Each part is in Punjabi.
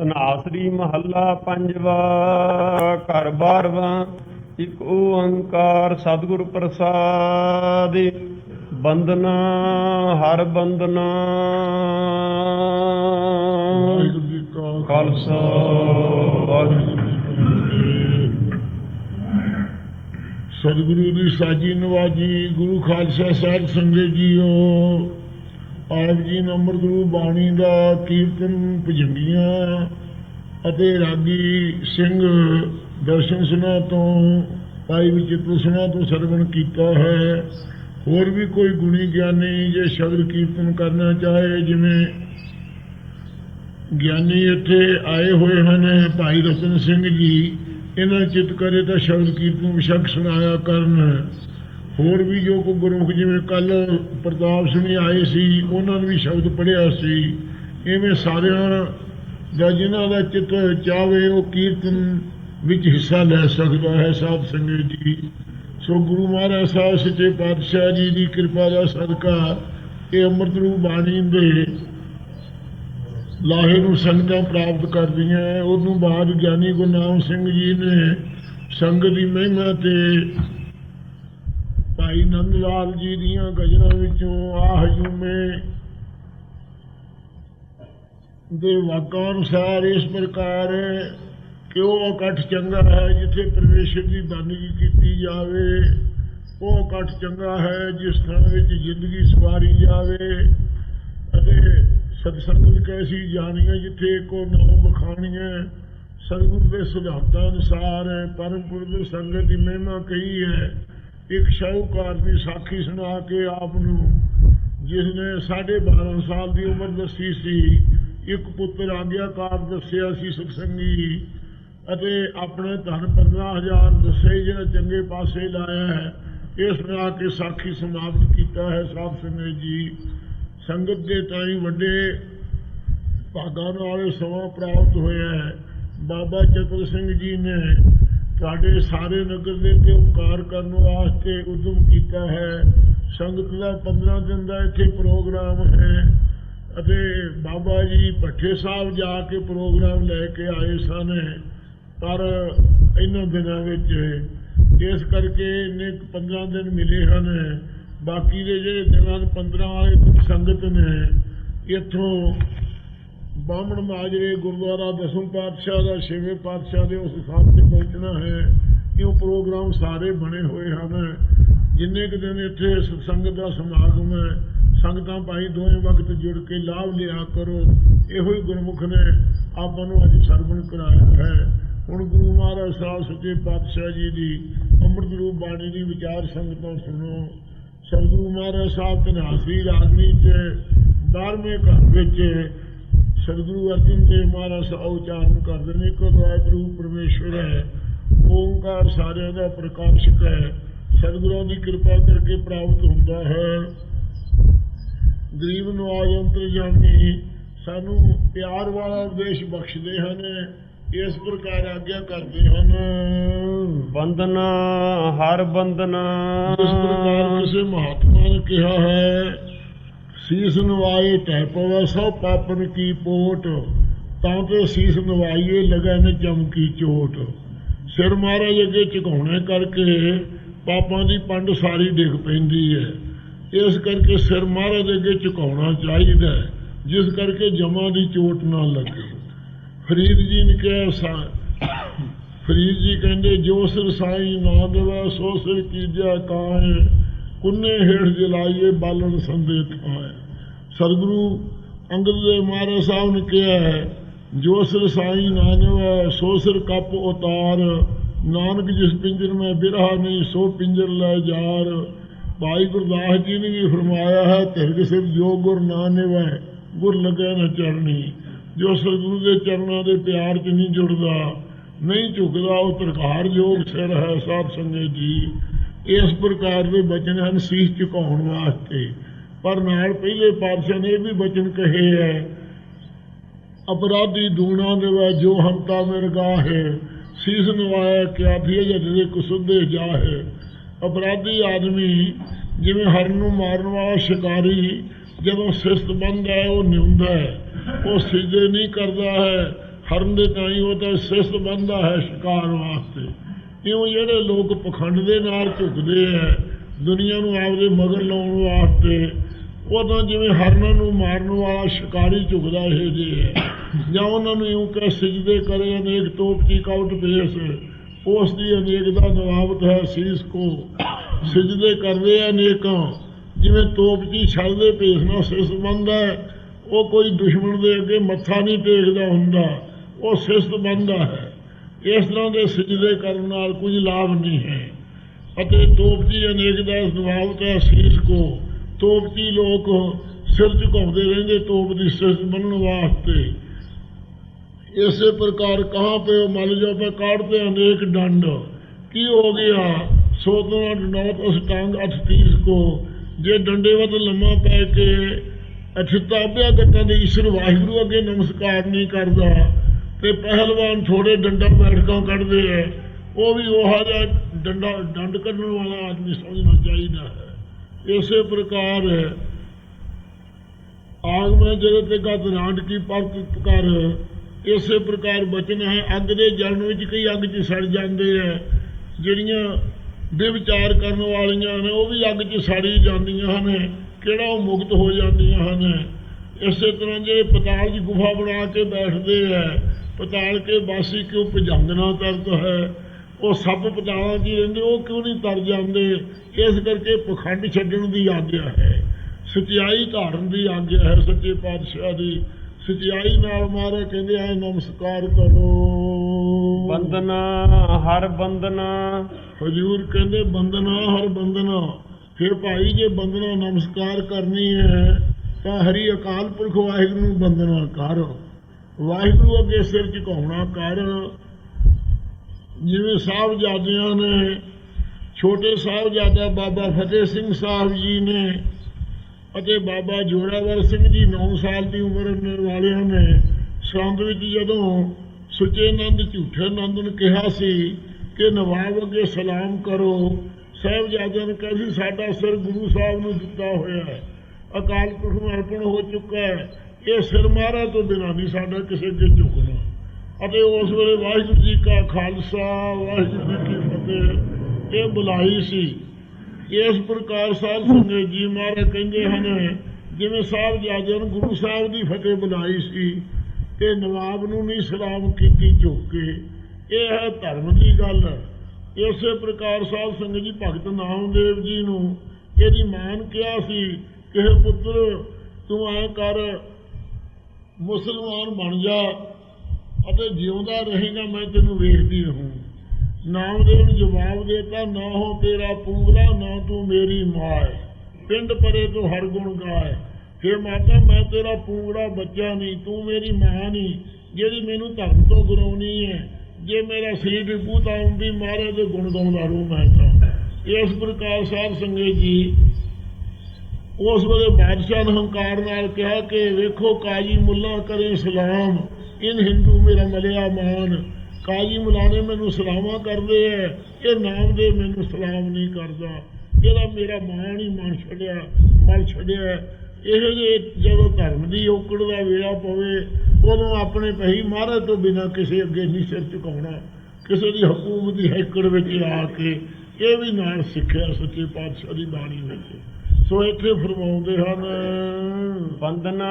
ਧਨਾਸਰੀ ਮਹੱਲਾ ਪੰਜਵਾ, ਘਰ ਬਾਰਵਾ, ਇੱਕ ਓੰਕਾਰ ਸਤਿਗੁਰ ਪ੍ਰਸਾਦਿ ਬੰਦਨਾ ਹਰ ਬੰਦਨਾ ਵਾਹਿਗੁਰੂ ਜੀ ਕਾ ਖਾਲਸਾ, ਵਾਹਿਗੁਰੂ ਸਤਿਗੁਰੂ ਦੀ ਸਾਜੀ ਨਵਾਜੀ, ਗੁਰੂ ਖਾਲਸਾ ਸਾਹਿਬ ਸੰਗਤ ਜੀਓ। ਆਪ ਜੀ ਨੇ ਅੰਮ੍ਰਿਤ ਗੁਰੂ ਬਾਣੀ ਦਾ ਕੀਰਤਨ ਭਜੰਗੀਆਂ ਅਤੇ ਰਾਗੀ ਸਿੰਘ ਦਰਸ਼ਨ ਸੁਨਾ ਤੋਂ, ਭਾਈ ਵਿਚਿਤ੍ਰ ਸੁਨਾ ਤੋਂ ਸਰਵਣ ਕੀਤਾ ਹੈ। ਹੋਰ ਵੀ ਕੋਈ ਗੁਣੀ ਗਿਆਨੀ ਜੇ ਸ਼ਬਦ ਕੀਰਤਨ ਕਰਨਾ ਚਾਹੇ, ਜਿਵੇਂ ਗਿਆਨੀ ਇੱਥੇ ਆਏ ਹੋਏ ਹਨ, ਭਾਈ ਰਤਨ ਸਿੰਘ ਜੀ, ਇਹਨਾਂ ਚਿਤ ਕਰੇ ਤਾਂ ਸ਼ਬਦ ਕੀਰਤਨ ਵਿਸ਼ਕ ਸੁਣਾਇਆ ਕਰਨ। ਹੋਰ ਵੀ ਜੋ ਕੋ ਗੁਰਮੁਖ ਜਿਵੇਂ ਕੱਲ ਪ੍ਰਤਾਪ ਸਿੰਘ ਆਏ ਸੀ, ਉਹਨਾਂ ਨੇ ਵੀ ਸ਼ਬਦ ਪੜਿਆ ਸੀ। ਐਵੇਂ ਸਾਰਿਆਂ ਦਾ ਜਿਨ੍ਹਾਂ ਦਾ ਚਿਤ ਚਾਵੇ, ਉਹ ਕੀਰਤਨ ਵਿੱਚ ਹਿੱਸਾ ਲੈ ਸਕਦਾ ਹੈ ਸਾਧ ਸੰਗਤ ਜੀ। ਸੋ ਗੁਰੂ ਮਹਾਰਾਜ ਸਾਹਿਬ ਸੱਚੇ ਪਾਤਸ਼ਾਹ ਜੀ ਦੀ ਕਿਰਪਾ ਦਾ ਸਦਕਾ ਇਹ ਅੰਮ੍ਰਿਤ ਰੂਪ ਬਾਣੀ ਦੇ ਲਾਹੇ ਨੂੰ ਸੰਗਤਾਂ ਪ੍ਰਾਪਤ ਕਰਦੀਆਂ ਉਹਨੂੰ ਬਾਅਦ ਗਿਆਨੀ ਗੁਰਨਾਮ ਸਿੰਘ ਜੀ ਨੇ ਸੰਗਤ ਦੀ ਮਹਿਮਾ ਤੇ ਭਾਈ ਨੰਦ ਲਾਲ ਜੀ ਦੀਆਂ ਗਜ਼ਲਾਂ ਵਿੱਚੋਂ ਆਹ ਹਜੂਮੇ ਦੇ ਵਾਕਾਂ ਅਨੁਸਾਰ ਇਸ ਪ੍ਰਕਾਰ ਕਿ ਉਹ ਇਕੱਠ ਚੰਗਾ ਹੈ ਜਿੱਥੇ ਪਰਮੇਸ਼ਰ ਦੀ ਬੰਦਗੀ ਕੀਤੀ ਜਾਵੇ, ਉਹ ਇਕੱਠ ਚੰਗਾ ਹੈ ਜਿਸ ਥਾਂ ਵਿੱਚ ਜ਼ਿੰਦਗੀ ਸਵਾਰੀ ਜਾਵੇ ਅਤੇ ਸਤਸੰਗ ਵਿੱਚ ਕੈਸੀ ਜਾਣੀਆਂ ਜਿੱਥੇ ਕੋ ਨਾਮ ਬਖਾਣੀਆਂ ਸਤਿਗੁਰ ਦੇ ਸਿਧਾਂਤਾਂ ਅਨੁਸਾਰ ਪਰਮਪੁਰ ਦੇ ਸੰਗਤ ਦੀ ਮਹਿਮਾ ਕਹੀ ਹੈ ਇੱਕ ਸ਼ਾਹੂਕਾਰ ਦੀ ਸਾਖੀ ਸੁਣਾ ਕੇ ਆਪ ਨੂੰ, ਜਿਸ ਨੇ 12.5 ਸਾਲ ਦੀ ਉਮਰ ਦੱਸੀ ਸੀ, ਇੱਕ ਪੁੱਤਰ ਆਗਿਆਕਾਰ ਦੱਸਿਆ ਸੀ ਸਤਸੰਗੀ ਅਤੇ ਆਪਣੇ ਧਨ 15000 ਦੱਸੇ ਜਿਹੜਾ ਚੰਗੇ ਪਾਸੇ ਲਾਇਆ ਹੈ, ਇਹ ਸੁਣਾ ਕੇ ਸਾਖੀ ਸਮਾਪਤ ਕੀਤਾ ਹੈ ਸਾਹਿਬ ਸਿੰਘ ਜੀ। ਸੰਗਤ ਦੇ ਤਾਈ ਵੱਡੇ ਭਾਗਾਂ ਨਾਲ ਸਮਾਂ ਪ੍ਰਾਪਤ ਹੋਇਆ ਹੈ। ਬਾਬਾ ਚਤਰ ਸਿੰਘ ਜੀ ਨੇ ਸਾਡੇ ਸਾਰੇ ਨਗਰ ਦੇ ਤੇ ਉਪਕਾਰ ਕਰਨ ਵਾਸਤੇ ਉਦਮ ਕੀਤਾ ਹੈ। ਸੰਗਤ ਦਾ 15 ਦਿਨ ਦਾ ਇੱਥੇ ਪ੍ਰੋਗਰਾਮ ਹੈ ਅਤੇ ਬਾਬਾ ਜੀ ਭੱਠੇ ਸਾਹਿਬ ਜਾ ਕੇ ਪ੍ਰੋਗਰਾਮ ਲੈ ਕੇ ਆਏ ਸਨ। ਪਰ ਇਹਨਾਂ ਦਿਨਾਂ ਵਿੱਚ ਇਸ ਕਰਕੇ ਇਹਨੇ 15 ਦਿਨ ਮਿਲੇ ਹਨ। ਬਾਕੀ ਦੇ ਜਿਹੜੇ ਦਿਨਾਂ ਦੇ 15 ਵਾਲੇ ਸੰਗਤ ਨੇ, ਇੱਥੋਂ ਬਾਹਮਣ ਮਾਜਰੇ ਗੁਰਦੁਆਰਾ ਦਸਮ ਪਾਤਸ਼ਾਹ ਦਾ ਛੇਵੇਂ ਪਾਤਸ਼ਾਹ ਦੇ ਉਸ ਸਥਾਨ ਤੇ ਪਹੁੰਚਣਾ ਹੈ ਕਿ ਉਹ ਪ੍ਰੋਗਰਾਮ ਸਾਰੇ ਬਣੇ ਹੋਏ ਹਨ। ਜਿੰਨੇ ਕੁ ਦਿਨ ਇੱਥੇ ਸੰਗਤ ਦਾ ਸਮਾਗਮ ਹੈ, ਸੰਗਤਾਂ ਭਾਈ ਦੋਵੇਂ ਵਕਤ ਜੁੜ ਕੇ ਲਾਭ ਲਿਆ ਕਰੋ, ਇਹੋ ਹੀ ਗੁਰਮੁਖ ਨੇ ਆਪਾਂ ਨੂੰ ਅੱਜ ਸਰਵਣ ਕਰਾਇਆ ਹੈ। ਹੁਣ ਗੁਰੂ ਮਹਾਰਾਜ ਸਾਹਿਬ ਸੱਚੇ ਪਾਤਸ਼ਾਹ ਜੀ ਦੀ ਅੰਮ੍ਰਿਤ ਰੂਪ ਬਾਣੀ ਦੀ ਵਿਚਾਰ ਸੰਗਤਾਂ ਸੁਣੋ। ਸਤਿਗੁਰੂ ਮਹਾਰਾਜ ਸਾਹਿਬ ਤਨਾਸੀ ਰਾਗਨੀ ਚ 12ਵੇਂ ਘਰ ਵਿੱਚ ਸਤਿਗੁਰੂ ਅਰਜਨ ਦੇਵ ਮਹਾਰਾਜ ਉਚਾਰਨ ਕਰਦੇ ਨੇ ਕਿ ਵਾਹਿਗੁਰੂ ਪਰਮੇਸ਼ਵਰ ਹੈ। ਓੰਕਾਰ ਸਾਰਿਆਂ ਦਾ ਪ੍ਰਕਾਸ਼ਕ ਹੈ। ਸਤਿਗੁਰਾਂ ਦੀ ਕਿਰਪਾ ਕਰਕੇ ਪ੍ਰਾਪਤ ਹੁੰਦਾ ਹੈ। ਗਰੀਬ ਨਵਾਜ ਅੰਤਰਜਾਮੀ ਸਾਨੂੰ ਪਿਆਰ ਵਾਲਾ ਉਪਦੇਸ਼ ਬਖਸ਼ਦੇ ਹਨ। ਇਸ ਪ੍ਰਕਾਰ ਆਗਿਆ ਕਰਦੇ ਹਨ। ਬੰਦਨਾ ਹਰ ਬੰਦਨਾ ਇਸ ਪ੍ਰਕਾਰ ਕਿਸੇ ਮਹਾਤਮਾ ਨੇ ਕਿਹਾ ਹੈ ਸੀਸ ਨਵਾਏ ਟੈ ਪਵੈ ਸੋ ਪਾਪਨ ਕੀ ਪੋਟ। ਤਾਂ ਤੇ ਸੀਸ ਨਵਾਈਏ ਲਗਾ ਨ ਚਮਕੀ ਚੋਟ। ਸਿਰ ਮਹਾਰਾਜ ਅੱਗੇ ਝੁਕਾਉਣੇ ਕਰਕੇ ਪਾਪਾਂ ਦੀ ਪੰਡ ਸਾਰੀ ਡਿੱਗ ਪੈਂਦੀ ਹੈ। ਇਸ ਕਰਕੇ ਸਿਰ ਮਹਾਰਾਜ ਅੱਗੇ ਝੁਕਾਉਣਾ ਚਾਹੀਦਾ ਜਿਸ ਕਰਕੇ ਜਮਾ ਦੀ ਚੋਟ ਨਾ ਲੱਗੇ। ਫਰੀਦ ਜੀ ਨੇ ਕਿਹਾ, ਸਾ, ਫਰੀਦ ਜੀ ਕਹਿੰਦੇ, ਜੋ ਸਿਰ ਸਾਈ ਨਾ ਦੇਵਾ, ਸੋ ਸਿਰ ਕੀਜਿਆ ਕਾਹੇ? ਕੁੰਨੇ ਹੇਠ ਜਲਾਈਏ ਬਾਲਣ ਸੰਦੇ ਥਾਏ ਸਤਿਗੁਰੂ ਅੰਗਦ ਦੇ ਮਹਾਰਾਜ ਸਾਹਿਬ ਨੇ ਕਿਹਾ ਹੈ, ਜੋ ਸਿਰ ਸਾਈ ਨਾ ਸੋ ਸਿਰ ਕੱਪ ਉਤਾਰ। ਨਾਨਕ ਜਿਸ ਪਿੰਜਰ ਮੈਂ ਬਿਰਹਾ ਨਹੀਂ, ਸੋ ਪਿੰਜਰ ਲੈ ਜਾਰ। ਭਾਈ ਗੁਰਦਾਸ ਜੀ ਨੇ ਵੀ ਫਰਮਾਇਆ ਹੈ ਤਿਰਗ ਸਿਰ ਜੋ ਗੁਰ ਨਾਨਵ ਹੈ ਗੁਰ ਲਗੈ ਨਾ ਚਰਣੀ। ਜੋ ਸਤਿਗੁਰੂ ਦੇ ਚਰਨਾਂ ਦੇ ਪਿਆਰ 'ਚ ਨਹੀਂ ਜੁੜਦਾ, ਨਹੀਂ ਝੁਕਦਾ, ਉਹ ਪ੍ਰਕਾਰ ਯੋਗ ਸਿਰ ਹੈ, ਸਾਧ ਸੰਗਤ ਜੀ। ਇਸ ਪ੍ਰਕਾਰ ਦੇ ਬਚਨ ਹਨ ਸੀਸ ਝੁਕਾਉਣ ਵਾਸਤੇ। ਪਰ ਨਾਲ ਪਹਿਲੇ ਪਾਤਸ਼ਾਹ ਨੇ ਇਹ ਵੀ ਬਚਨ ਕਹੇ ਹੈ, ਅਪਰਾਧੀ ਦੂਣਾ ਦੇਵਾ ਜੋ ਹੰਤਾ ਮਿਰਗਾ ਹੈ ਸੀਸ ਨਵਾਇਆ ਕਿਆ ਥੀ ਜਦ ਦੇ ਜਾ ਹੈ ਅਪਰਾਧੀ ਆਦਮੀ ਜਿਵੇਂ ਹਰਨ ਨੂੰ ਮਾਰਨ ਵਾਲਾ ਸ਼ਿਕਾਰੀ, ਜਦੋਂ ਸਿਸਤ ਬੰਦਾ ਹੈ, ਉਹ ਨਿਉਂਦਾ ਹੈ। ਉਹ ਸਿੱਧੇ ਨਹੀਂ ਕਰਦਾ ਹੈ। ਹਰਨ ਦੇ ਤਾਂ ਹੀ ਉਹ ਤਾਂ ਸਿਸ ਬੰਦਾ ਹੈ ਸ਼ਿਕਾਰ ਵਾਸਤੇ। ਕਿਉਂ ਜਿਹੜੇ ਲੋਕ ਪਖੰਡ ਦੇ ਨਾਲ ਝੁਕਦੇ ਐ? ਦੁਨੀਆ ਨੂੰ ਆਪਦੇ ਮਗਰ ਲਾਉਣ ਵਾਸਤੇ। ਉਹ ਤਾਂ ਜਿਵੇਂ ਹਰਨਾਂ ਨੂੰ ਮਾਰਨ ਵਾਲਾ ਸ਼ਿਕਾਰੀ ਝੁਕਦਾ ਇਹ ਜੇ ਹੈ ਜਾਂ ਉਹਨਾਂ ਨੂੰ ਇਉਂ ਕਹਿ ਸਜਦੇ ਕਰੇ, ਅਨੇਕ ਤੋਪ ਕੀ ਕਾਉਟ ਬੇਸ ਉਸ ਦੀ ਅਨੇਕ ਦਾ ਨਵਾਬਤ ਹੈ ਸੀਸ ਕੋ। ਸਜਦੇ ਕਰਦੇ ਆ ਅਨੇਕਾਂ। ਜਿਵੇਂ ਤੋਪ ਦੀ ਛਲ ਦੇ ਭੇਸ ਨਾਲ ਸਿਸ ਬੰਦਾ ਉਹ ਕੋਈ ਦੁਸ਼ਮਣ ਦੇ ਅੱਗੇ ਮੱਥਾ ਨਹੀਂ ਟੇਕਦਾ ਹੁੰਦਾ। ਉਹ ਸਿਸਤ ਬੰਦਾ ਹੈ। ਇਸ ਤਰ੍ਹਾਂ ਦੇ ਸਜਦੇ ਕਰਨ ਨਾਲ ਕੁਝ ਲਾਭ ਨਹੀਂ ਹੈ। ਅਤੇ ਤੋਪਤੀ ਅਨੇਕ ਦਾ ਨਵਾਬਤ ਹੈ ਸੀਸ ਕੋ। ਤੋਪਤੀ ਲੋਕ ਸਿਰ ਝੁਕਾਉਂਦੇ ਰਹਿੰਦੇ ਤੋਪ ਦੀ ਸਿਸ ਬੰਨਣ ਵਾਸਤੇ। ਇਸੇ ਪ੍ਰਕਾਰ ਕਹਾਂ ਪੇ ਮਲ ਜੋ ਪੇ ਕਾੜਦੇ ਅਨੇਕ ਡੰਡ। ਕੀ ਹੋ ਗਿਆ? ਸੋਤਨਾ ਡਨੌਤ ਅਸਟਾਂਗ ਅਠ ਤੀਸ ਕੋ। ਜੇ ਡੰਡੇ ਵੱਧ ਲੰਮਾ ਪੈ ਕੇ ਅਠਿਤਾਬਿਆ ਗੱਟਾਂ ਦੇ ਈਸ਼ਰ ਵਾਹਿਗੁਰੂ ਅੱਗੇ ਨਮਸਕਾਰ ਨਹੀਂ ਕਰਦਾ ਤੇ ਪਹਿਲਵਾਨ ਥੋੜੇ ਡੰਡਾ ਬੈਠਕਾਂ ਕੱਢਦੇ ਐ ਉਹ ਵੀ ਉਹ ਜਿਹਾ ਡੰਡਾ, ਡੰਡ ਕੱਢਣ ਵਾਲਾ ਆਦਮੀ ਸਮਝਣਾ ਚਾਹੀਦਾ ਹੈ। ਇਸੇ ਪ੍ਰਕਾਰ ਆਗ ਮੈਂ ਜਗਤ ਤੇ ਗਤ ਰਾਂਡ ਕੀ ਪਰਤ ਕਰ ਇਸੇ ਪ੍ਰਕਾਰ ਬਚਨ ਹੈ। ਅੱਗ ਦੇ ਜਲਣ ਵਿੱਚ ਕਈ ਅੱਗ 'ਚ ਸੜ ਜਾਂਦੇ ਐ ਜਿਹੜੀਆਂ ਬੇਵਿਚਾਰ ਕਰਨ ਵਾਲੀਆਂ ਨੇ, ਉਹ ਵੀ ਅੱਗ 'ਚ ਸੜੀ ਜਾਂਦੀਆਂ ਹਨ। ਕਿਹੜਾ ਉਹ ਮੁਕਤ ਹੋ ਜਾਂਦੀਆਂ ਹਨ? ਇਸੇ ਤਰ੍ਹਾਂ ਜਿਹੜੇ ਪਤਾਲ ਦੀ ਗੁਫਾ ਬਣਾ ਕੇ ਬੈਠਦੇ ਐ ਪਤਾਲ ਕੇ ਬਾਸੀ ਕਿਉਂ ਭਜੰਗਣਾ ਕਰਤ ਹੈ? ਉਹ ਸੱਪ ਪਤਾਲਾਂ 'ਚ ਰਹਿੰਦੇ ਉਹ ਕਿਉਂ ਨਹੀਂ ਤਰ ਜਾਂਦੇ? ਇਸ ਕਰਕੇ ਪਖੰਡ ਛੱਡਣ ਦੀ ਆਗਿਆ ਹੈ। ਸਚਾਈ ਧਾਰਨ ਦੀ ਆਗਿਆ ਹੈ ਸੱਚੇ ਪਾਤਸ਼ਾਹ ਦੀ। ਸਚਾਈ ਨਾਲ ਮਾਰੇ ਕਹਿੰਦੇ ਆ ਨਮਸਕਾਰ ਕਰੋ। ਬੰਦਨਾ ਹਰ ਬੰਦਨਾ। ਹਜੂਰ ਕਹਿੰਦੇ ਬੰਦਨਾ ਹਰ ਬੰਦਨਾ। ਫਿਰ ਭਾਈ ਜੇ ਬੰਦਨਾ ਨਮਸਕਾਰ ਕਰਨੀ ਹੈ ਤਾਂ ਹਰੀ ਅਕਾਲ ਪੁਰਖ ਵਾਹਿਗੁਰੂ ਨੂੰ ਬੰਦਨਾ ਕਰ। ਵਾਹਿਗੁਰੂ ਅੱਗੇ ਸਿਰ ਝੁਕਾਉਣਾ ਕਰ। ਜਿਵੇਂ ਸਾਹਿਬਜ਼ਾਦਿਆਂ ਨੇ, ਛੋਟੇ ਸਾਹਿਬਜ਼ਾਦਾ ਬਾਬਾ ਫਤਿਹ ਸਿੰਘ ਸਾਹਿਬ ਜੀ ਨੇ ਅਤੇ ਬਾਬਾ ਜੋਰਾਵਰ ਸਿੰਘ ਜੀ 9 ਸਾਲ ਦੀ ਉਮਰ ਵਾਲਿਆਂ ਨੇ ਸਰੰਦ ਵਿੱਚ ਜਦੋਂ ਸੁੱਚੇ ਆਨੰਦ ਝੂਠੇ ਆਨੰਦ ਨੂੰ ਕਿਹਾ ਸੀ ਕਿ ਨਵਾਬ ਅੱਗੇ ਸਲਾਮ ਕਰੋ, ਸਾਹਿਬਜ਼ਾਦਿਆਂ ਨੇ ਕਿਹਾ ਸੀ, ਸਾਡਾ ਸਿਰ ਗੁਰੂ ਸਾਹਿਬ ਨੂੰ ਦਿੱਤਾ ਹੋਇਆ ਹੈ। ਅਕਾਲ ਪੁਰਖ ਨੂੰ ਅਰਪਣ ਹੋ ਚੁੱਕਾ ਹੈ। ਇਹ ਸਿਰ ਮਾਰਾ ਤੋਂ ਬਿਨਾਂ ਨਹੀਂ ਸਾਡਾ ਕਿਸੇ ਅੱਗੇ ਝੁਕਣਾ। ਅਤੇ ਉਸ ਵੇਲੇ ਵਾਹਿਗੁਰੂ ਜੀ ਕਾ ਖਾਲਸਾ, ਵਾਹਿਗੁਰੂ ਜੀ ਕੀ ਫਤਿਹ। ਇਹ ਬੁਲਾਈ ਸੀ। ਇਸ ਪ੍ਰਕਾਰ ਸਾਹਿਬ ਸੰਗਤ ਜੀ ਮਹਾਰਾਜ ਕਹਿੰਦੇ ਹਨ, ਜਿਵੇਂ ਸਾਹਿਬ ਜਾਦਿਆਂ ਨੂੰ ਗੁਰੂ ਸਾਹਿਬ ਦੀ ਫਤਿਹ ਬੁਲਾਈ ਸੀ, ਤੇ ਨਵਾਬ ਨੂੰ ਨਹੀਂ ਸਲਾਮ ਕੀਤੀ ਝੁੱਕ ਕੇ। ਇਹ ਹੈ ਧਰਮ ਦੀ ਗੱਲ। ਇਸੇ ਪ੍ਰਕਾਰ ਸਾਹਿਬ ਸੰਗਤ ਜੀ ਭਗਤ ਨਾਮਦੇਵ ਜੀ ਨੂੰ ਇਹਦੀ ਮਾਨ ਕਿਹਾ ਸੀ ਕਿ ਪੁੱਤਰ, ਤੂੰ ਐ ਕਰ, ਮੁਸਲਮਾਨ ਬਣ ਜਾ ਅਤੇ ਜਿਉਂਦਾ ਰਹੇਗਾ, ਮੈਂ ਤੈਨੂੰ ਵੇਖਦੀ ਰਹੂੰ। ਨਾਮਦੇਵ ਨੇ ਜਵਾਬ ਦਿੱਤਾ, ਨਾ ਹੋ ਤੇਰਾ ਪੂੰਗਲਾ, ਨਾ ਤੂੰ ਮੇਰੀ ਮਾਂ ਪਿੰਡ ਪਰੇ ਤੋਂ ਹਰ ਗੁਣ ਗਾਏ। ਫੇ ਮਾਤਾ, ਮੈਂ ਤੇਰਾ ਪੂੰਗੜਾ ਬੱਚਾ ਨਹੀਂ, ਤੂੰ ਮੇਰੀ ਮਾਂ ਨਹੀਂ, ਜਿਹੜੀ ਮੈਨੂੰ ਧਰਮ ਤੋਂ ਗੁਰਾਉਣੀ ਹੈ ਜੇ ਮੇਰਾ ਸਰੀਰ ਡਿੱਬੂ ਤਾਂ ਵੀ ਮਾਰੇ ਦੇ ਗੁਣ ਗਾਉਂਦਾ ਰਹੂੰ ਮੈਂ ਤਾਂ। ਇਸ ਪ੍ਰਕਾਰ ਸਾਹਿਬ ਸੰਗਤ ਜੀ ਉਸ ਵੇਲੇ ਬਾਦਸ਼ਾਹ ਨੇ ਹੰਕਾਰ ਨਾਲ ਕਿਹਾ ਕਿ ਵੇਖੋ ਕਾਜੀ ਮੁੱਲਾ ਕਰੇ ਸਲਾਮ, ਇਨ ਹਿੰਦੂ ਮੇਰਾ ਮਲਿਆ ਮਾਨ। ਕਾਜੀ ਮੁੱਲਾ ਨੇ ਮੈਨੂੰ ਸਲਾਮਾਂ ਕਰਦੇ ਐ ਇਹ ਨਾਮ ਦੇ ਮੈਨੂੰ ਸਲਾਮ ਨਹੀਂ ਕਰਦਾ। ਇਹਦਾ ਮੇਰਾ ਮਾਣ ਹੀ ਮਨ ਛੱਡਿਆ, ਮਲ ਛੱਡਿਆ। ਇਹੋ ਜੇ ਜਦੋਂ ਧਰਮ ਦੀ ਔਕੜ ਦਾ ਵੇਲਾ ਪਵੇ ਉਦੋਂ ਆਪਣੇ ਪਹੀ ਮਹਾਰਾਜ ਤੋਂ ਬਿਨਾਂ ਕਿਸੇ ਅੱਗੇ ਨਹੀਂ ਸਿਰ ਝੁਕਾਉਣਾ। ਕਿਸੇ ਦੀ ਹਕੂਮਤ ਦੀ ਹੈਕੜ ਵਿੱਚ ਆ ਕੇ ਇਹ ਵੀ ਨਾਲ ਸਿੱਖਿਆ ਸੱਚੇ ਪਾਤਸ਼ਾਹ ਦੀ ਬਾਣੀ ਵਿੱਚ। ਸੋ ਇੱਥੇ ਫਰਮਾਉਂਦੇ ਹਨ ਬੰਦਨਾ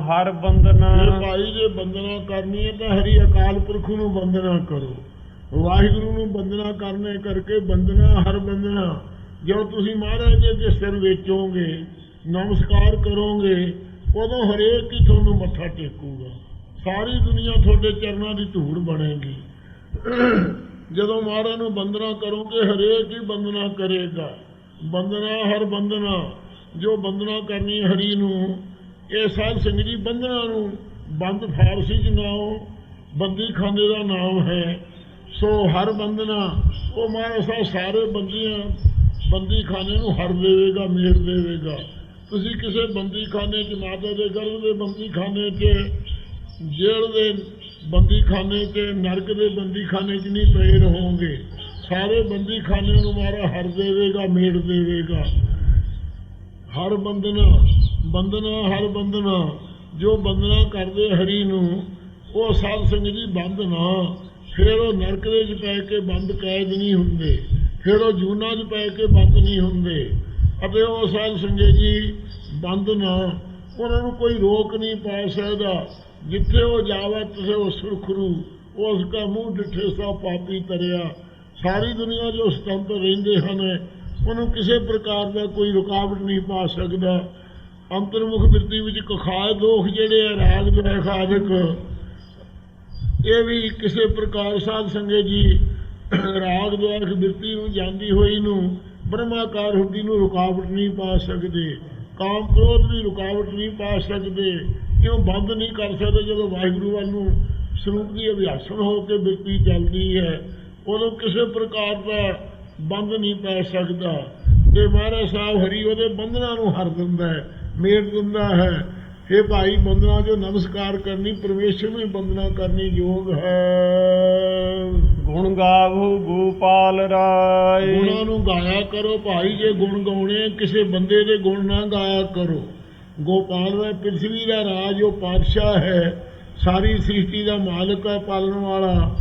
ਹਰ ਬੰਦਨਾ ਜੇ ਭਾਈ ਜੇ ਬੰਦਨਾ ਕਰਨੀ ਹੈ ਤਾਂ ਹਰੀ ਅਕਾਲ ਪੁਰਖ ਨੂੰ ਬੰਦਨਾ ਕਰੋ। ਵਾਹਿਗੁਰੂ ਨੂੰ ਬੰਦਨਾ ਕਰਨੇ ਕਰਕੇ ਬੰਦਨਾ ਹਰ ਬੰਦਨਾ ਜਦੋਂ ਤੁਸੀਂ ਮਹਾਰਾਜ ਦੇ ਸਿਰ ਵੇਚੋਗੇ ਨਮਸਕਾਰ ਕਰੋਗੇ ਉਦੋਂ ਹਰੇਕ ਹੀ ਤੁਹਾਨੂੰ ਮੱਥਾ ਟੇਕੂਗਾ। ਸਾਰੀ ਦੁਨੀਆ ਤੁਹਾਡੇ ਚਰਨਾਂ ਦੀ ਧੂੜ ਬਣੇਗੀ। ਜਦੋਂ ਮਹਾਰਾਜ ਨੂੰ ਬੰਦਨਾ ਕਰੋਗੇ ਹਰੇਕ ਹੀ ਬੰਦਨਾ ਕਰੇਗਾ। ਬੰਦਨਾ ਹਰ ਬੰਦਨਾ ਜੋ ਬੰਦਨਾ ਕਰਨੀ ਹਰੀ ਨੂੰ, ਇਹ ਸਾਧ ਸਿੰਘ ਜੀ ਬੰਦਨਾ ਨੂੰ ਬੰਦ ਫਾਰਸੀ ਚ ਨਾਮ ਬੰਦੀ ਖਾਨੇ ਦਾ ਨਾਮ ਹੈ। ਸੋ ਹਰ ਬੰਦਨਾ ਉਹ ਮਹਾਰਾਜ ਸਾਰੇ ਬੰਦੀਆਂ, ਬੰਦੀ ਖਾਨੇ ਨੂੰ ਹਰ ਦੇਵੇਗਾ ਮੇਰ ਦੇਵੇਗਾ। ਤੁਸੀਂ ਕਿਸੇ ਬੰਦੀ ਖਾਨੇ ਚ ਮਾਤਾ ਦੇ ਗਰਭ ਦੇ ਬੰਦੀ ਖਾਨੇ ਚ ਜੇਲ੍ਹ ਦੇ ਬੰਦੀ ਖਾਨੇ ਚ ਨਰਕ ਦੇ ਬੰਦੀ ਖਾਨੇ ਚ ਨਹੀਂ ਪਏ ਰਹੋਗੇ। ਸਾਰੇ ਬੰਦੀ ਖਾਨੇ ਨੂੰ ਮਾਰਾ, ਹਰ ਦੇਵੇਗਾ, ਮੇੜ ਦੇਵੇਗਾ। ਹਰ ਬੰਦਨਾ ਬੰਦਨਾ ਹਰ ਬੰਦਨਾ ਜੋ ਬੰਦਨਾ ਕਰਦੇ ਹਰੀ ਨੂੰ, ਉਹ ਸਾਧ ਸੰਗਤ ਜੀ ਬੰਦ ਨਾ। ਫਿਰ ਉਹ ਨਰਕ ਦੇ ਵਿੱਚ ਪੈ ਕੇ ਬੰਦ ਕੈਦ ਨਹੀਂ ਹੁੰਦੇ। ਫਿਰ ਉਹ ਜੂਨਾ 'ਚ ਪੈ ਕੇ ਬੰਦ ਨਹੀਂ ਹੁੰਦੇ। ਅਤੇ ਉਹ ਸਾਧ ਸੰਗਤ ਜੀ ਬੰਦ ਨਾ। ਉਹਨਾਂ ਨੂੰ ਕੋਈ ਰੋਕ ਨਹੀਂ ਪਾ ਸਕਦਾ। ਜਿੱਥੇ ਉਹ ਜਾਵੇ ਤੁਸੇ ਉਹ ਸੁਰਖਰੂ। ਉਸ ਦਾ ਮੂੰਹ, ਡਿੱਠੇ ਸਾ ਪਾਪੀ ਤਰਿਆ। ਸਾਰੀ ਦੁਨੀਆ ਜੋ ਸੁਤੰਤਰ ਰਹਿੰਦੇ ਹਨ, ਉਹਨੂੰ ਕਿਸੇ ਪ੍ਰਕਾਰ ਦਾ ਕੋਈ ਰੁਕਾਵਟ ਨਹੀਂ ਪਾ ਸਕਦਾ। ਅੰਤਰਮੁਖ ਬਿਰਤੀ ਵਿੱਚ ਕਖਾਏ ਦੋਖ ਜਿਹੜੇ ਆ, ਰਾਗ ਦੁਖ ਆਦਿਕ ਇਹ ਵੀ ਕਿਸੇ ਪ੍ਰਕਾਰ ਸਾਧ ਸੰਗੇ ਜੀ, ਰਾਗ ਦੁਆਖ ਬਿਰਤੀ ਨੂੰ, ਜਾਂਦੀ ਹੋਈ ਨੂੰ, ਬ੍ਰਹਮਾਕਾਰ ਹੁੱਡੀ ਨੂੰ ਰੁਕਾਵਟ ਨਹੀਂ ਪਾ ਸਕਦੇ। ਕਾਮ ਕ੍ਰੋਧ ਦੀ ਰੁਕਾਵਟ ਨਹੀਂ ਪਾ ਸਕਦੇ। ਕਿਉਂ ਬੰਦ ਨਹੀਂ ਕਰ ਸਕਦੇ ਜਦੋਂ ਵਾਹਿਗੁਰੂ ਵੱਲ ਨੂੰ ਸਰੂਪ ਦੀ ਅਭਿਆਸਨ ਹੋ ਕੇ ਬਿਰਤੀ ਚੱਲਦੀ ਹੈ? ਉਦੋਂ ਕਿਸੇ ਪ੍ਰਕਾਰ ਦਾ ਬੰਦ ਨਹੀਂ ਪੈ ਸਕਦਾ। ਤੇ ਮਹਾਰਾਜ ਸਾਹਿਬ ਹਰੀ ਉਹਦੇ ਬੰਧਨਾਂ ਨੂੰ ਹਰ ਦਿੰਦਾ ਹੈ ਮੇਟ ਦਿੰਦਾ ਹੈ। हे ਭਾਈ ਬੰਦਨਾ ਜੋ ਨਮਸਕਾਰ ਕਰਨੀ ਪਰਮੇਸ਼ਰ ਨੂੰ ਬੰਦਨਾ ਕਰਨੀ ਯੋਗ ਹੈ। ਗੁਣ ਗਾਵੋ ਗੋਪਾਲ ਰਾਏ। ਗੁਣਾਂ ਨੂੰ ਗਾਇਆ ਕਰੋ ਭਾਈ ਜੇ ਗੁਣ ਗਾਉਣੇ ਕਿਸੇ ਬੰਦੇ ਦੇ ਗੁਣ ਨਾ ਗਾਇਆ ਕਰੋ। ਗੋਪਾਲ ਦਾ ਪ੍ਰਿਥਵੀ ਦਾ ਰਾਜ ਉਹ ਪਾਤਸ਼ਾਹ ਹੈ। ਸਾਰੀ ਸ੍ਰਿਸ਼ਟੀ ਦਾ ਮਾਲਕ ਹੈ ਪਾਲਣ ਵਾਲਾ।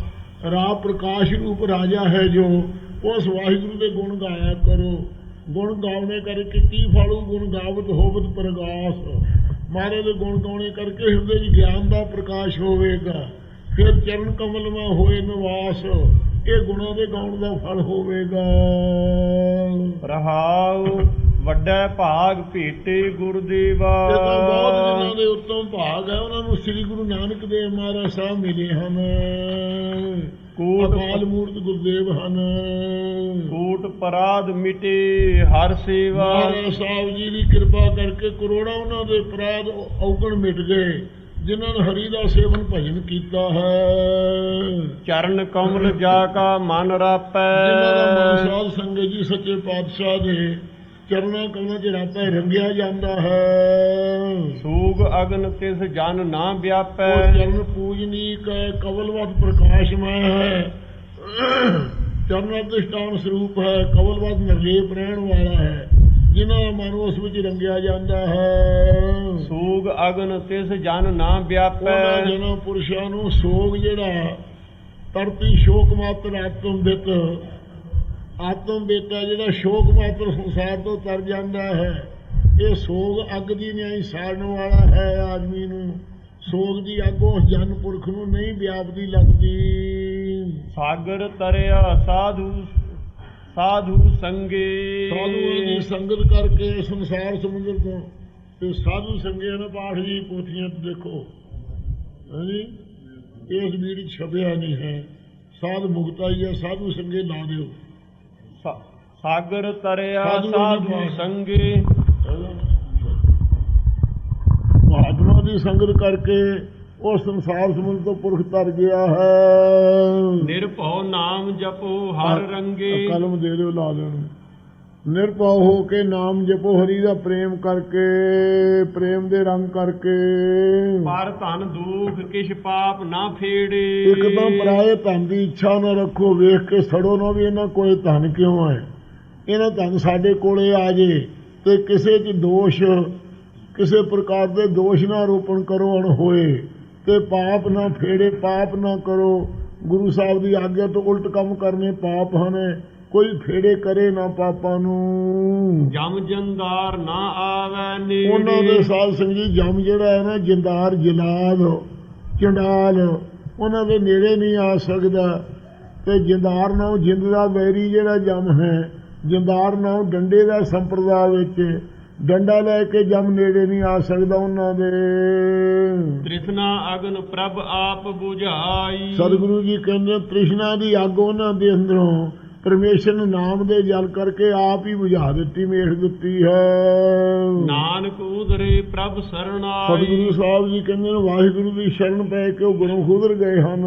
ਰਾਹ ਪ੍ਰਕਾਸ਼ ਰੂਪ ਰਾਜਾ ਹੈ ਜੋ ਉਸ ਵਾਹਿਗੁਰੂ ਦੇ ਗੁਣ ਗਾਇਆ ਕਰੋ। ਗੁਣ ਗਾਉਣੇ ਕਰਕੇ ਕੀ ਫਾਲੂ? ਗੁਣ ਗਾਵਤ ਹੋਵਤ ਪ੍ਰਗਾਸ। ਮਾਰੇ ਦੇ ਗੁਣ ਗਾਉਣੇ ਕਰਕੇ ਹਿਰਦੇ 'ਚ ਗਿਆਨ ਦਾ ਪ੍ਰਕਾਸ਼ ਹੋਵੇਗਾ। ਫਿਰ ਚਰਨ ਕਮਲ ਮਾ ਹੋਏ ਨਿਵਾਸ। ਇਹ ਗੁਣਾਂ ਦੇ ਗਾਉਣ ਦਾ ਫਲ ਹੋਵੇਗਾ। ਰਹਾਉ ਵੱਡਾ ਭਾਗ ਭੇਟੇ ਗੁਰਦੇਵਾ। ਇਹ ਤਾਂ ਬਹੁਤ ਜਿਨ੍ਹਾਂ ਦੇ ਉੱਤਮ ਭਾਗ ਹੈ ਉਹਨਾਂ ਨੂੰ ਸ੍ਰੀ ਗੁਰੂ ਨਾਨਕ ਦੇਵ ਮਹਾਰਾਜ ਸਾਹਿਬ ਮਿਲੇ ਹਨ। ਕੋਟ ਅਕਾਲ ਮੂਰਤ ਗੁਰਦੇਵ ਹਨ। ਕੋਟ ਪਰਾਧ ਮਿਟੇ ਹਰ ਸੇਵਾ। ਮਹਾਰਾਜ ਸਾਹਿਬ ਜੀ ਦੀ ਕਿਰਪਾ ਕਰਕੇ ਕਰੋੜਾਂ ਉਹਨਾਂ ਦੇ ਅਪਰਾਧ ਔਗਣ ਮਿਟ ਗਏ ਜਿਨ੍ਹਾਂ ਨੇ ਹਰੀ ਦਾ ਸੇਵਨ ਭਜਨ ਕੀਤਾ ਹੈ। ਚਰਨ ਕਮਲ ਜਾ ਕਾ ਮਨ ਰਾਪੈ। ਜਿਨ੍ਹਾਂ ਦਾ ਮਨ ਸਾਧ ਸੰਗਤ ਜੀ ਸੱਚੇ ਪਾਤਸ਼ਾਹ ਦੇ ਚਰਨਾਂ ਕਲਾਂ 'ਚ ਰਾਪੇ ਰੰਗਿਆ ਜਾਂਦਾ ਹੈ। ਸੂਗ ਅਗਨ ਤਿਸ ਜਨ ਨਾ ਵਿਆਪੈ। ਉਹ ਚਰਨ ਪੂਜਨੀਕ ਕਵਲਵਤ ਪ੍ਰਕਾਸ਼ਮय ਹੈ। ਚਰਨ ਅਧਿਸ਼ਟਾਨ ਸਰੂਪ ਹੈ ਕਵਲਵਤ ਨਿਰਲੇਪ ਰਹਿਣ ਵਾਲਾ ਹੈ। ਜਿਨ੍ਹਾਂ ਮਨ ਉਸ ਵਿੱਚ ਰੰਗਿਆ ਜਾਂਦਾ ਹੈ। ਸੂਗ ਅਗਨ ਤਿਸ ਜਨ ਨਾ ਵਿਆਪੈ। ਜਨਾਂ ਪੁਰਸ਼ਾਂ ਨੂੰ ਸੋਗ ਜਿਹੜਾ ਤਰਤੀ ਸ਼ੋਕ ਮਾਤਰ ਆਤਮ ਬਿਤ ਆਤਮ ਬਿਤ ਹੈ ਜਿਹੜਾ ਸ਼ੋਕ ਮਾਤਰ ਸੰਸਾਰ ਤੋਂ ਤਰ ਜਾਂਦਾ ਹੈ ਇਹ ਸੋਗ ਅੱਗ ਦੀ ਨਿਆਈ ਸਾੜਨ ਵਾਲਾ ਹੈ ਆਦਮੀ ਨੂੰ। ਸੋਗ ਦੀ ਅੱਗ ਉਸ ਜਨ ਪੁਰਖ ਨੂੰ ਨਹੀਂ ਵਿਆਪਦੀ ਲੱਗਦੀ। ਸਾਗਰ ਤਰਿਆ ਸਾਧੂ ਸਾਧੂ ਸੰਗੇ। ਸਾਧੂਆਂ ਦੀ ਸੰਗਤ ਕਰਕੇ ਸੰਸਾਰ ਸਮੁੰਦਰ ਤੋਂ। ਤੇ ਸਾਧੂ ਸੰਗੇ ਨੇ ਪਾਠ ਜੀ ਪੋਥੀਆਂ ਤੇ ਦੇਖੋ। ਹਾਂਜੀ? ਇਸ ਵੀਰ ਛਪਿਆ ਨਹੀਂ ਹੈ। ਸਾਧ ਮੁਕਤਾ ਹੀ ਹੈ ਸਾਧੂ ਸੰਗੇ ਲਾ ਦਿਓ। ਸਾਗਰ ਤਰਿਆ ਸਾਧੂ। ਸੰਗੇ। ਮਹਾਤਮਾ ਦੀ ਸੰਗਤ ਕਰਕੇ ਉਹ ਸੰਸਾਰ ਸਮੁੰਦਰ ਤੋਂ ਪੁਰਖ ਤਰ ਗਿਆ ਹੈ। ਨਿਰਭਉ ਨਾਮ ਜਪੋ ਹਰ ਰੰਗੇ। ਕਲਮ ਦੇ ਦਿਓ ਲਾ ਦੇਣ ਨਿਰਭਉ ਹੋ ਕੇ ਨਾਮ ਜਪੋ ਹਰੀ ਦਾ ਪ੍ਰੇਮ ਕਰਕੇ ਪ੍ਰੇਮ ਦੇ ਰੰਗ ਕਰਕੇ। ਪਰ ਧਨ ਦੁਖ ਕਿਛ ਪਾਪ ਨਾ ਫੇੜੇ। ਇੱਕਦਮ ਪਰਾਏ ਧਨ ਦੀ ਇੱਛਾ ਨਾ ਰੱਖੋ ਵੇਖ ਕੇ ਸੜੋ ਨਾ ਵੀ ਇਹਨਾਂ ਕੋਲੇ ਧਨ ਕਿਉਂ ਹੈ? ਇਹਨਾਂ ਧਨ ਸਾਡੇ ਕੋਲੇ ਆ ਜੇ ਤੇ ਕਿਸੇ 'ਚ ਦੋਸ਼ ਕਿਸੇ ਪ੍ਰਕਾਰ ਦੇ ਦੋਸ਼ ਨਾ ਆਰੋਪਣ ਕਰੋ ਅਣ ਹੋਏ। ਤੇ ਪਾਪ ਨਾ ਫੇੜੇ ਪਾਪ ਨਾ ਕਰੋ। ਗੁਰੂ ਸਾਹਿਬ ਦੀ ਆਗਿਆ ਤੋਂ ਉਲਟ ਕੰਮ ਕਰਨੇ ਪਾਪ ਹਨ। ਕੋਈ ਫੇੜੇ ਕਰੇ ਨਾ ਪਾਪਾਂ ਨੂੰ। ਜਮ ਜੰਦਾਰ ਨਾ ਆਵੈ ਉਹਨਾਂ ਦੇ ਨੇੜੇ ਸਾਧ ਸੰਗੀ ਜਮ ਜਿਹੜਾ ਹੈ ਨਾ ਜਿੰਦਾਰ ਜਲਾਦ ਚੰਡਾਲ ਉਹਨਾਂ ਦੇ ਨੇੜੇ ਨਹੀਂ ਆ ਸਕਦਾ। ਤੇ ਜਿੰਦਾਰ ਨਾਮ ਜਿੰਦ ਦਾ ਵੈਰੀ ਜਿਹੜਾ ਜਮ ਹੈ ਜਿੰਦਾਰ ਨਾਮ ਡੰਡੇ ਦਾ ਸੰਪਰਦਾ ਵਿੱਚ ਡੰਡਾ ਲੈ ਕੇ ਜਮ ਨੇੜੇ ਨਹੀਂ ਆ ਸਕਦਾ ਉਹਨਾਂ ਦੇ। ਤ੍ਰਿਸ਼ਨਾ ਅਗਨ ਪ੍ਰਭ ਆਪ 부ਝਾਈ ਸਤਿਗੁਰੂ ਜੀ ਕਹਿੰਦੇ ਤ੍ਰਿਸ਼ਨਾ ਦੀ ਅੱਗ ਉਹਨਾਂ ਦੇ ਅੰਦਰੋਂ ਪਰਮੇਸ਼ਰ ਨੇ ਨਾਮ ਦੇ ਜਲ ਕਰਕੇ ਆਪ ਹੀ ਬੁਝਾ ਦਿੱਤੀ ਮੇਖ ਦਿੱਤੀ ਹੈ। ਨਾਨਕ ਉਦਰੇ ਪ੍ਰਭ ਸਤਿਗੁਰੂ ਸਰਣਾਈ ਸਾਹਿਬ ਜੀ ਕਹਿੰਦੇ ਨੇ ਵਾਹਿਗੁਰੂ ਦੀ ਸ਼ਰਨ ਪੈ ਕੇ ਉਹ ਗੁਰੂ ਖੁਦਰ ਗਏ ਹਨ।